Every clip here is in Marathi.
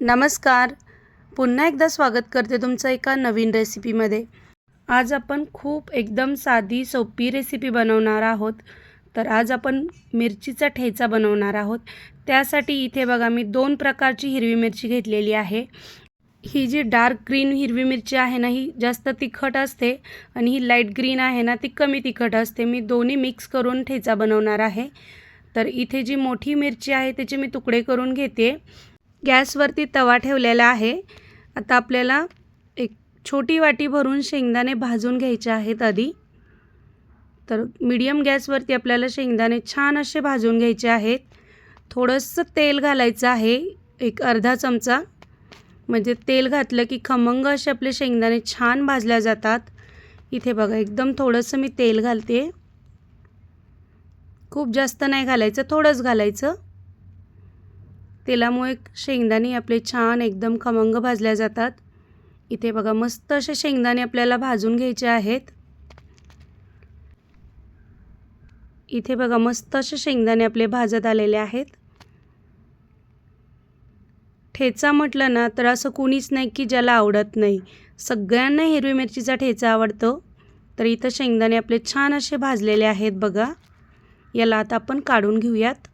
नमस्कार. पुन्हा एकदा स्वागत करते तुमचं एका नवीन रेसिपीमध्ये. आज आपण खूप एकदम साधी सोपी रेसिपी बनवणार आहोत. तर आज आपण मिरचीचा ठेचा बनवणार आहोत. त्यासाठी इथे बघा मी दोन प्रकारची हिरवी मिरची घेतलेली आहे. ही जी डार्क ग्रीन हिरवी मिरची आहे ना ही जास्त तिखट असते आणि ही लाइट ग्रीन आहे ना ती कमी तिखट असते. मी दोन्ही मिक्स करून ठेचा बनवणार आहे. तर इथे जी मोठी मिरची आहे त्याचे मी तुकडे करून घेते. गॅसवरती तवा ठेवलेला आहे. आता आपल्याला एक छोटी वाटी भरून शेंगदाणे भाजून घ्यायचे आहेत आधी. तर मीडियम गॅसवरती आपल्याला शेंगदाणे छान असे भाजून घ्यायचे आहेत. थोडंसं तेल घालायचं आहे एक अर्धा चमचा. म्हणजे तेल घातलं की खमंग असे आपले शेंगदाणे छान भाजल्या जातात. इथे बघा एकदम थोडंसं मी तेल घालते. खूप जास्त नाही घालायचं थोडंच घालायचं. तेलामुळे शेंगदाणे आपले छान एकदम खमंग भाजल्या जातात. इथे बघा मस्त असे शेंगदाणे आपल्याला भाजून घ्यायचे आहेत. इथे बघा मस्त असे शेंगदाणे आपले भाजत आलेले आहेत. ठेचा म्हटलं ना तर असं कुणीच नाही की ज्याला आवडत नाही. सगळ्यांना हिरवी मिरचीचा ठेचा आवडतो. तर इथं शेंगदाणे आपले छान असे भाजलेले आहेत बघा. याला आता आपण काढून घेऊयात.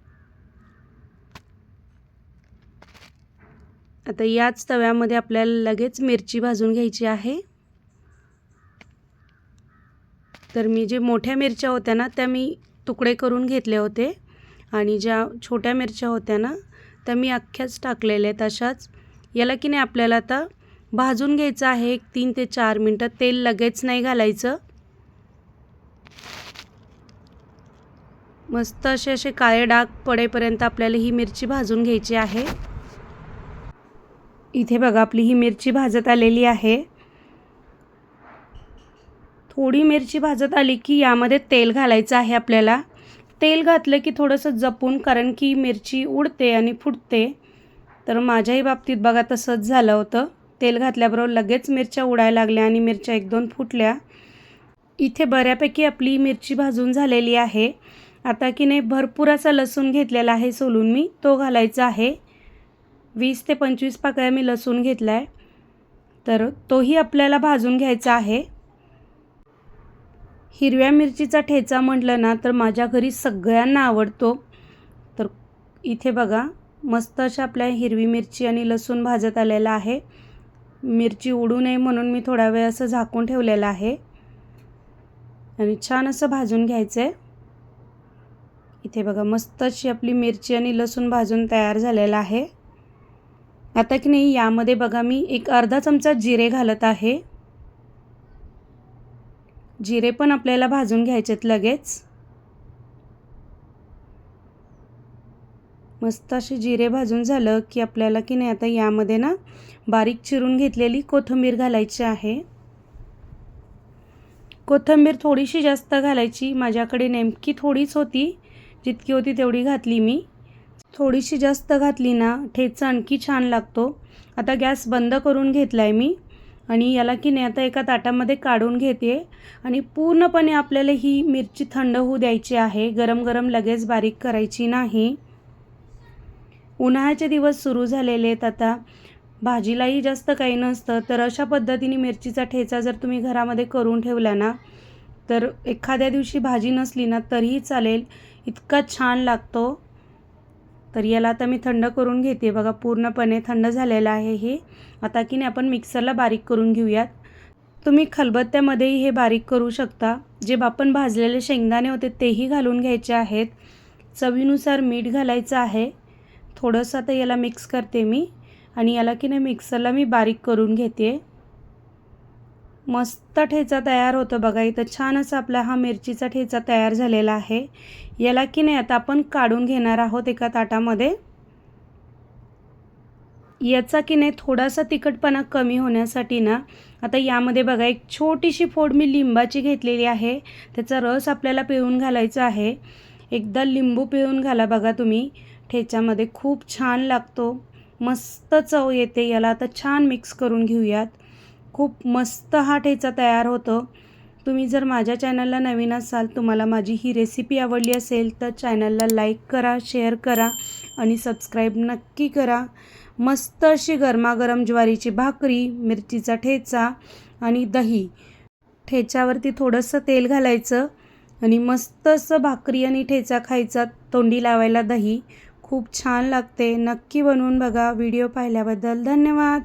आता याच तव्यामध्ये आपल्याला लगेच मिरची भाजून घ्यायची आहे. तर मी जे मोठ्या मिरच्या होत्या ना त्या मी तुकडे करून घेतले होते. आणि ज्या छोट्या मिरच्या होत्या ना त्या मी अख्ख्याच टाकलेल्या आहेत अशाच. याला की नाही आपल्याला आता भाजून घ्यायचं आहे एक तीन ते चार मिनटं. तेल लगेच नाही घालायचं. मस्त असे असे काळे डाग पडेपर्यंत आपल्याला ही मिरची भाजून घ्यायची आहे. इथे बघा आपली ही मिरची भाजत आलेली आहे. थोडी मिरची भाजत आली की यामध्ये तेल घालायचं आहे आपल्याला. तेल घातलं की थोडंसं जपून कारण की मिरची उडते आणि फुटते. तर माझ्याही बाबतीत बघा तसंच झालं होतं. तेल घातल्याबरोबर लगेच मिरच्या उडायला लागल्या आणि मिरच्या एक दोन फुटल्या. इथे बऱ्यापैकी आपली मिरची भाजून झालेली आहे. आता की नाही भरपूर असा लसूण घेतलेला आहे सोलून मी. तो घालायचा आहे. वीस ते पंचवीस पाकळ्या मी लसूण घेतला आहे तर तोही आपल्याला भाजून घ्यायचा आहे. हिरव्या मिरचीचा ठेचा म्हटलं ना तर माझ्या घरी सगळ्यांना आवडतो. तर इथे बघा मस्त अशा आपल्या हिरवी मिरची आणि लसूण भाजत आलेला आहे. मिरची उडू नये म्हणून मी थोडा वेळ असं झाकून ठेवलेलं आहे. आणि छान असं भाजून घ्यायचं आहे इथे बघा मस्त अशी आपली मिरची आणि लसूण भाजून तयार झालेला आहे. आता की नाही यामध्ये बघा मी एक अर्धा चमचा जिरे घालत आहे. जिरे पण आपल्याला भाजून घ्यायचेत लगेच. मस्त असे जिरे भाजून झालं की आपल्याला की नाही आता यामध्ये ना बारीक चिरून घेतलेली कोथिंबीर घालायची आहे. कोथिंबीर थोडीशी जास्त घालायची. माझ्याकडे नेमकी थोडीच होती. जितकी होती तेवढी घातली मी. थोडीशी जास्त घातली ना ठेचा आणखी छान लागतो. आता गॅस बंद करून घेतला आहे मी आणि याला की नाही आता एका ताटामध्ये काढून घेते. आणि पूर्णपणे आपल्याला ही मिरची थंड होऊ द्यायची आहे. गरम गरम लगेच बारीक करायची नाही. उन्हाळ्याचे दिवस सुरू झालेले आहेत आता. भाजीलाही जास्त काही नसतं. तर अशा पद्धतीने मिरचीचा ठेचा जर तुम्ही घरामध्ये करून ठेवला ना तर एखाद्या दिवशी भाजी नसली ना तरीही चालेल. इतका छान लागतो. तर याला आता मी थंड करून घेते. बघा पूर्णपणे थंड झालेलं आहे हे. आता की नाही आपण मिक्सरला बारीक करून घेऊयात. तुम्ही खलबत्त्यामध्येही हे बारीक करू शकता. जे आपण भाजलेले शेंगदाणे होते तेही घालून घ्यायचे आहेत. चवीनुसार मीठ घालायचं आहे. थोडंसं आता याला मिक्स करते मी. आणि याला की नाही मिक्सरला मी बारीक करून घेते. मस्त ठेचा तयार होतो बघा. इथं छान असा आपला हा मिरचीचा ठेचा तयार झालेला आहे. याला की नाही आता आपण काढून घेणार आहोत एका ताटामध्ये. याचा की नाही थोडासा तिखटपणा कमी होण्यासाठी ना आता यामध्ये बघा एक छोटीशी फोड मी लिंबाची घेतलेली आहे. त्याचा रस आपल्याला पिळून घालायचा आहे. एकदा लिंबू पिळून घाला बघा तुम्ही. ठेच्यामध्ये खूप छान लागतो. मस्त चव येते. याला आता छान मिक्स करून घेऊयात. खूप मस्त हा ठेचा तयार होतो. तुम्ही जर माझ्या चॅनलला नवीन असाल तुम्हाला माझी ही रेसिपी आवडली असेल तर चॅनलला लाईक करा शेअर करा आणि सबस्क्राईब नक्की करा. मस्त अशी गरमागरम ज्वारीची भाकरी मिरचीचा ठेचा आणि दही. ठेच्यावरती थोडंसं तेल घालायचं आणि मस्त असं भाकरी आणि ठेचा खायचा तोंडी लावायला दही. खूप छान लागते. नक्की बनवून बघा. व्हिडिओ पाहिल्याबद्दल धन्यवाद.